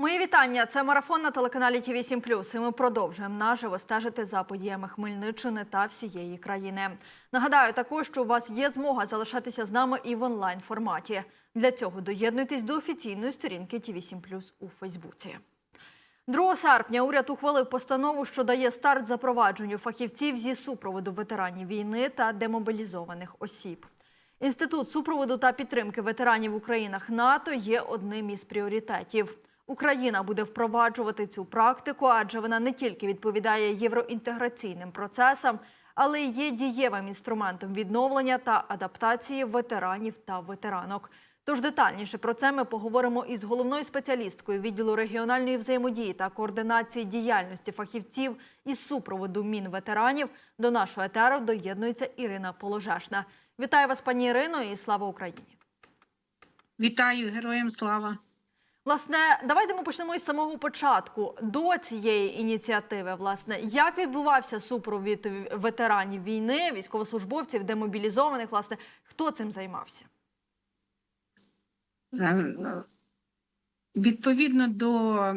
Мої вітання. Це марафон на телеканалі ТВ 7 І ми продовжуємо наживо стежити за подіями Хмельниччини та всієї країни. Нагадаю також, що у вас є змога залишатися з нами і в онлайн форматі. Для цього доєднуйтесь до офіційної сторінки ТВ 7 у Фейсбуці. 2 серпня уряд ухвалив постанову, що дає старт запровадженню фахівців зі супроводу ветеранів війни та демобілізованих осіб. Інститут супроводу та підтримки ветеранів в країнах НАТО є одним із пріоритетів. Україна буде впроваджувати цю практику, адже вона не тільки відповідає євроінтеграційним процесам, але й є дієвим інструментом відновлення та адаптації ветеранів та ветеранок. Тож детальніше про це ми поговоримо із головною спеціалісткою відділу регіональної взаємодії та координації діяльності фахівців із супроводу мін ветеранів. До нашого етеру доєднується Ірина Положешна. Вітаю вас, пані Ірино, і слава Україні! Вітаю героям слава. Власне, давайте ми почнемо із самого початку до цієї ініціативи. Власне, як відбувався супровід ветеранів війни, військовослужбовців, демобілізованих? Власне, хто цим займався? Відповідно до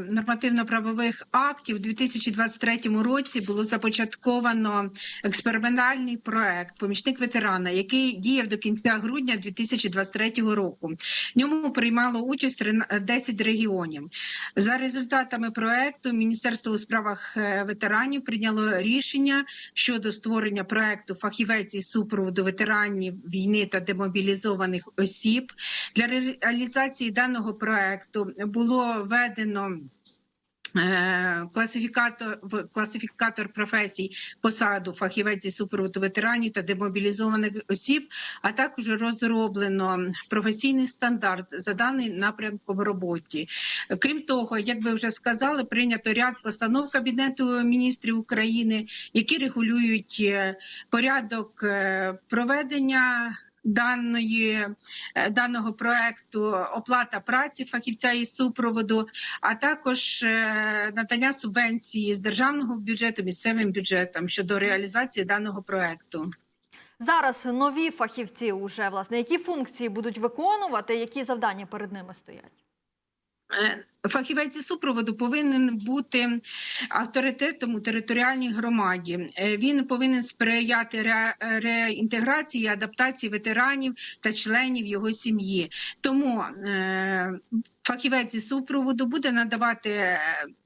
нормативно-правових актів, у 2023 році було започатковано експериментальний проект Помічник ветерана, який діяв до кінця грудня 2023 року. В ньому приймало участь 10 регіонів. За результатами проекту Міністерство у справах е, ветеранів прийняло рішення щодо створення проекту фахівець із супроводу ветеранів війни та демобілізованих осіб. Для реалізації даного проекту було введено е, класифікатор класифікатор професій посаду фахівець із супроводу ветеранів та демобілізованих осіб, а також розроблено професійний стандарт за даний напрямком роботі. Крім того, як ви вже сказали, прийнято ряд постанов Кабінету міністрів України, які регулюють е, порядок е, проведення даної е, даного проекту оплата праці фахівця із супроводу, а також е, надання субвенції з державного бюджету місцевим бюджетам щодо реалізації даного проекту. Зараз нові фахівці уже власне які функції будуть виконувати, які завдання перед ними стоять? Е, Фахівець супроводу повинен бути авторитетом у територіальній громаді. Е, Він повинен сприяти ре- реінтеграції, адаптації ветеранів та членів його сім'ї. Тому е, фахівець із супроводу буде надавати е,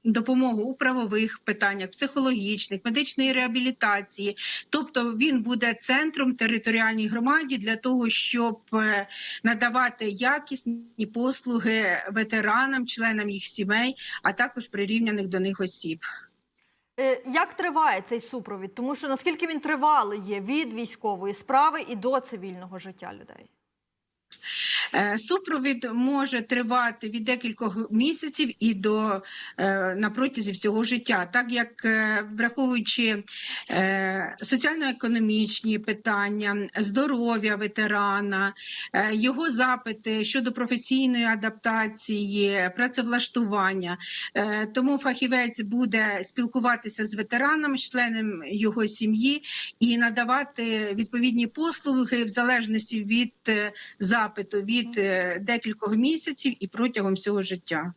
допомогу у правових питаннях, психологічних, медичної реабілітації. Тобто він буде центром територіальній громаді для того, щоб е, надавати якісні послуги ветеранам, членам їх сімей, а також прирівняних до них осіб. Е, Як триває цей супровід? Тому що наскільки він тривалий є від військової справи і до цивільного життя людей? Е, Супровід може тривати від декількох місяців і до е, на протязі всього життя, так як е, враховуючи соціально-економічні питання, здоров'я ветерана, його запити щодо професійної адаптації, працевлаштування. Тому фахівець буде спілкуватися з ветераном, членом його сім'ї і надавати відповідні послуги в залежності від е, запиту від е, декількох місяців і протягом всього життя.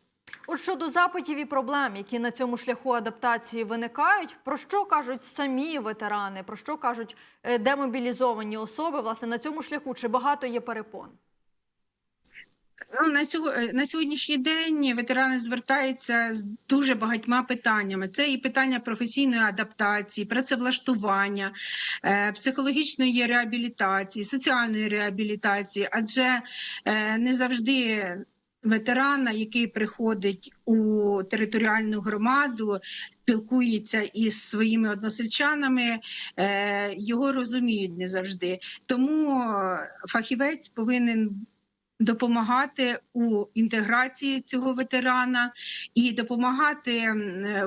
От щодо запитів і проблем, які на цьому шляху адаптації виникають, про що кажуть самі ветерани, про що кажуть е, демобілізовані особи, власне, на цьому шляху чи багато є перепон? Ну, на, е, на сьогоднішній день ветерани звертаються з дуже багатьма питаннями. Це і питання професійної адаптації, працевлаштування, е, психологічної реабілітації, соціальної реабілітації, адже е, не завжди. Ветерана, який приходить у територіальну громаду, спілкується із своїми односельчанами, його розуміють не завжди. Тому фахівець повинен допомагати у інтеграції цього ветерана і допомагати е,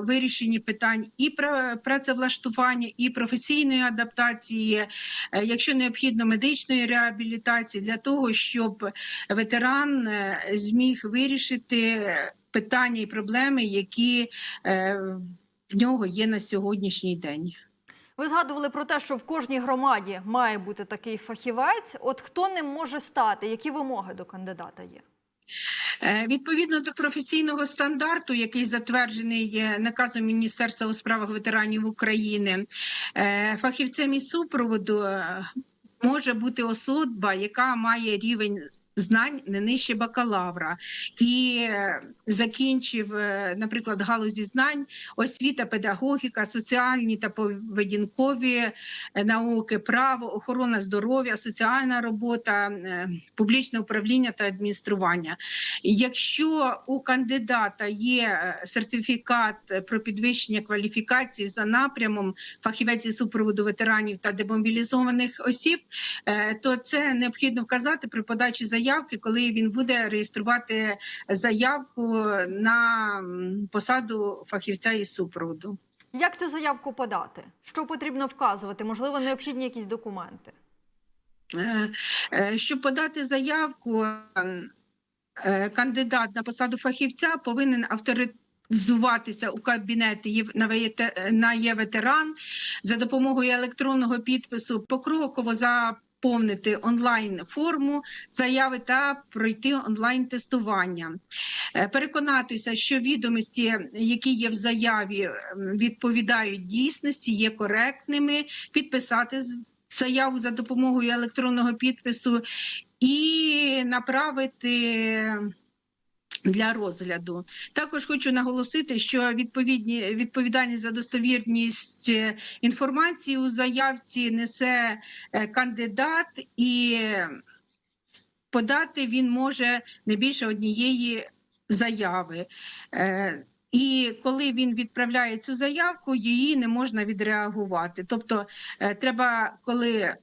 вирішенні питань і пра- працевлаштування, і професійної адаптації, е, якщо необхідно медичної реабілітації, для того, щоб ветеран е, зміг вирішити питання і проблеми, які в нього є на сьогоднішній день. Ви згадували про те, що в кожній громаді має бути такий фахівець. От хто ним може стати? Які вимоги до кандидата є? Е, Відповідно до професійного стандарту, який затверджений наказом Міністерства у справах ветеранів України, е, фахівцем із супроводу е, може бути особа, яка має рівень знань не нижче бакалавра і е, закінчив, е, наприклад, галузі знань, освіта, педагогіка, соціальні та поведінкові е, науки, право, охорона здоров'я, соціальна робота, публічне управління та адміністрування. Якщо у кандидата є сертифікат про підвищення кваліфікації за напрямом фахівець із супроводу ветеранів та демобілізованих осіб, то це необхідно вказати при подачі заявки, коли він буде реєструвати заявку на посаду фахівця із супроводу. Як цю заявку подати? Що потрібно вказувати? Можливо, необхідні якісь документи? Е, е, Щоб подати заявку, е, кандидат на посаду фахівця повинен авторизуватися у кабінеті «Є- на ВЕТ- є-ветеран за допомогою електронного підпису, покроково заповнити онлайн форму заяви та пройти онлайн тестування. Е, Переконатися, що відомості, які є в заяві, відповідають дійсності, є коректними, підписати заяву за допомогою електронного підпису і направити для розгляду. Також хочу наголосити, що відповідні відповідальність за достовірність е, інформації у заявці несе е, кандидат, і подати він може не більше однієї заяви. Е, І коли він відправляє цю заявку, її не можна відреагувати. Тобто, треба, коли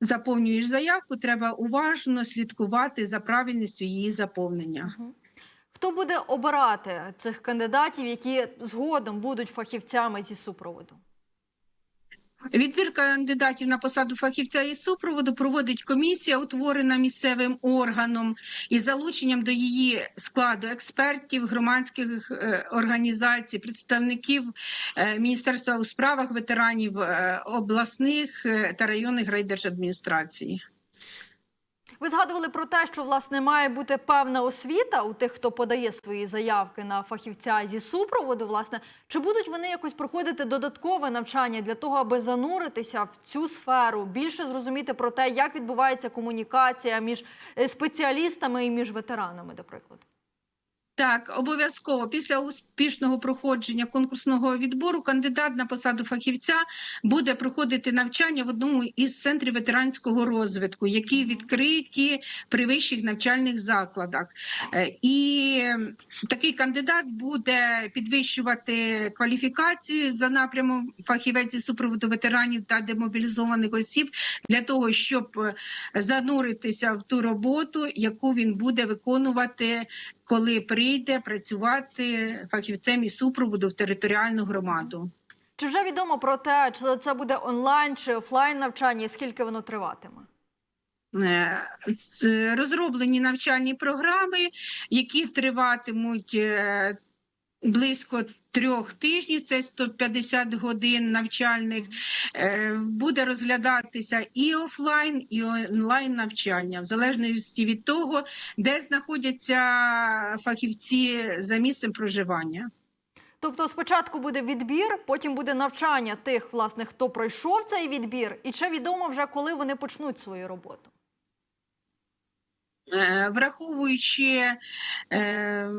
заповнюєш заявку, треба уважно слідкувати за правильністю її заповнення. Хто буде обирати цих кандидатів, які згодом будуть фахівцями зі супроводу? Відбір кандидатів на посаду фахівця із супроводу проводить комісія, утворена місцевим органом, із залученням до її складу експертів, громадських е, організацій, представників е, Міністерства у справах ветеранів, е, обласних та районних райдержадміністрацій. Ви згадували про те, що власне має бути певна освіта у тих, хто подає свої заявки на фахівця зі супроводу. Власне, чи будуть вони якось проходити додаткове навчання для того, аби зануритися в цю сферу, більше зрозуміти про те, як відбувається комунікація між е, спеціалістами і між ветеранами, до прикладу? Так, обов'язково після успішного проходження конкурсного відбору кандидат на посаду фахівця буде проходити навчання в одному із центрів ветеранського розвитку, які відкриті при вищих навчальних закладах. Е, І такий кандидат буде підвищувати кваліфікацію за напрямом фахівець із супроводу ветеранів та демобілізованих осіб для того, щоб е, зануритися в ту роботу, яку він буде виконувати коли прийде працювати фахівцем із супроводу в територіальну громаду. Чи вже відомо про те, чи це буде онлайн чи офлайн навчання, і скільки воно триватиме? Е, Розроблені навчальні програми, які триватимуть е, близько трьох тижнів, це 150 годин навчальних. Е, Буде розглядатися і офлайн, і онлайн навчання, в залежності від того, де знаходяться фахівці за місцем проживання. Тобто спочатку буде відбір, потім буде навчання тих, власне, хто пройшов цей відбір, і чи відомо вже, коли вони почнуть свою роботу? Е, враховуючи е,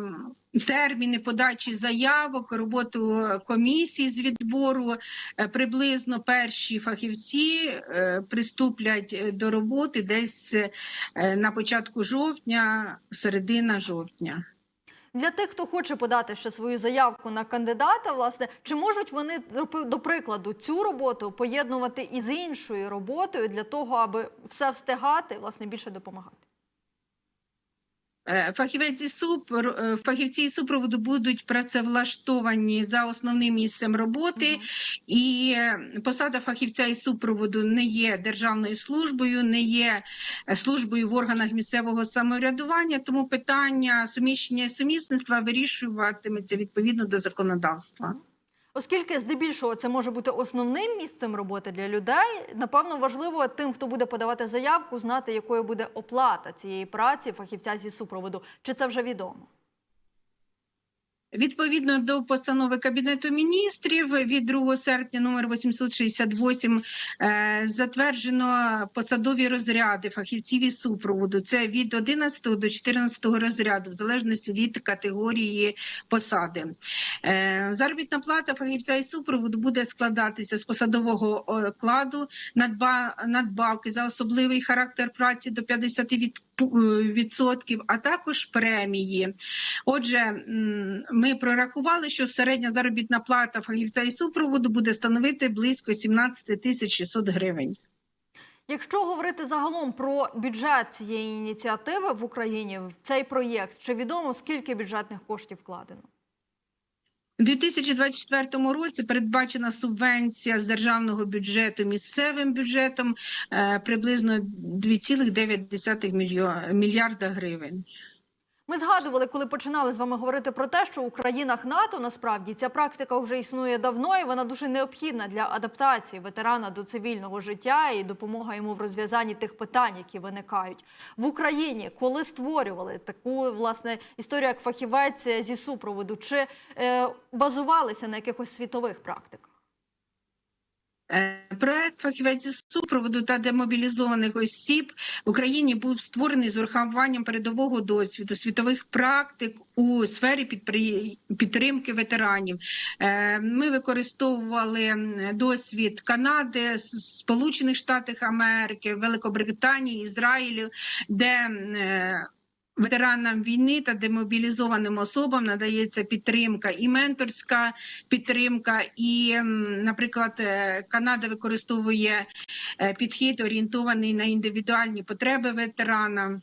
терміни подачі заявок, роботу комісії з відбору, е, приблизно перші фахівці приступлять до роботи десь на початку жовтня, середина жовтня. Для тих, хто хоче подати ще свою заявку на кандидата, власне, чи можуть вони до прикладу цю роботу поєднувати із іншою роботою для того, аби все встигати, власне, більше допомагати? Е, Фахівець із супр, е, фахівці супроводу будуть працевлаштовані за основним місцем роботи, Мгм. і е, посада фахівця із супроводу не є державною службою, не є е, службою в органах місцевого самоврядування, тому питання суміщення і сумісництва вирішуватиметься відповідно до законодавства. Оскільки здебільшого це може бути основним місцем роботи для людей, напевно, важливо тим, хто буде подавати заявку, знати, якою буде оплата цієї праці фахівця зі супроводу. Чи це вже відомо? Відповідно до постанови Кабінету міністрів від 2 серпня номер 868 е, затверджено посадові розряди фахівців із супроводу. Це від 11 до 14 розряду, в залежності від категорії посади. Е, Заробітна плата фахівця із супроводу буде складатися з посадового окладу, надбавки за особливий характер праці до 50%, відсотків, а також премії. Отже, ми прорахували, що середня заробітна плата фахівця і супроводу буде становити близько 17 тисяч 600 гривень. Якщо говорити загалом про бюджет цієї ініціативи в Україні, в цей проєкт, чи відомо скільки бюджетних коштів вкладено? У 2024 році передбачена субвенція з державного бюджету місцевим бюджетом е, приблизно 2,9 мільйо- мільярда гривень. Ми згадували, коли починали з вами говорити про те, що у країнах НАТО насправді ця практика вже існує давно, і вона дуже необхідна для адаптації ветерана до цивільного життя і допомога йому в розв'язанні тих питань, які виникають в Україні. Коли створювали таку власне історію, як фахівець зі супроводу, чи е, базувалися на якихось світових практиках? Е, Проект фахівець супроводу та демобілізованих осіб в Україні був створений з урахуванням передового досвіду світових практик у сфері підпри- підтримки ветеранів. Е, Ми використовували досвід Канади, Сполучених Штатів Америки, Великобританії, Ізраїлю, де е, Ветеранам війни та демобілізованим особам надається підтримка і менторська підтримка. І, наприклад, е, Канада використовує е, підхід орієнтований на індивідуальні потреби ветерана.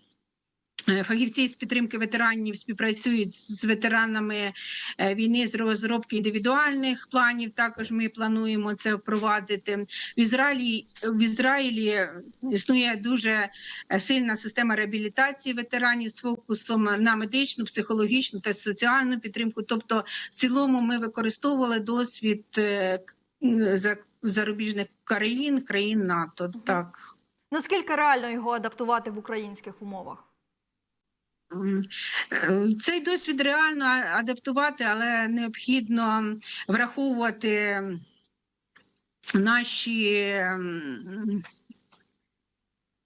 Е, Фахівці з підтримки ветеранів співпрацюють з ветеранами е, війни з розробки індивідуальних планів. Також ми плануємо це впровадити. В Ізраїлі в Ізраїлі існує дуже е, сильна система реабілітації ветеранів з фокусом на медичну, психологічну та соціальну підтримку. Тобто, в цілому, ми використовували досвід зарубіжних країн, країн НАТО. Так. Наскільки реально його адаптувати в українських умовах? Цей досвід реально адаптувати, але необхідно враховувати наші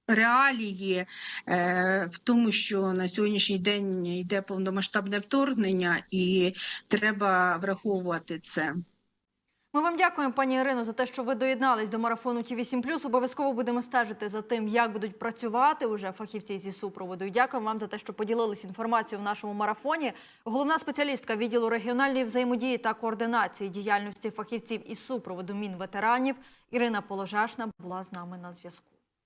реалії е, в тому, що на сьогоднішній день йде повномасштабне вторгнення, і треба враховувати це. Ми вам дякуємо, пані Ірино, за те, що ви доєднались до марафону Ті 8 Обов'язково будемо стежити за тим, як будуть працювати уже фахівці зі супроводу. Дякуємо вам за те, що поділились інформацією в нашому марафоні. Головна спеціалістка відділу регіональної взаємодії та координації діяльності фахівців із супроводу мінветеранів Ірина Положашна була з нами на зв'язку.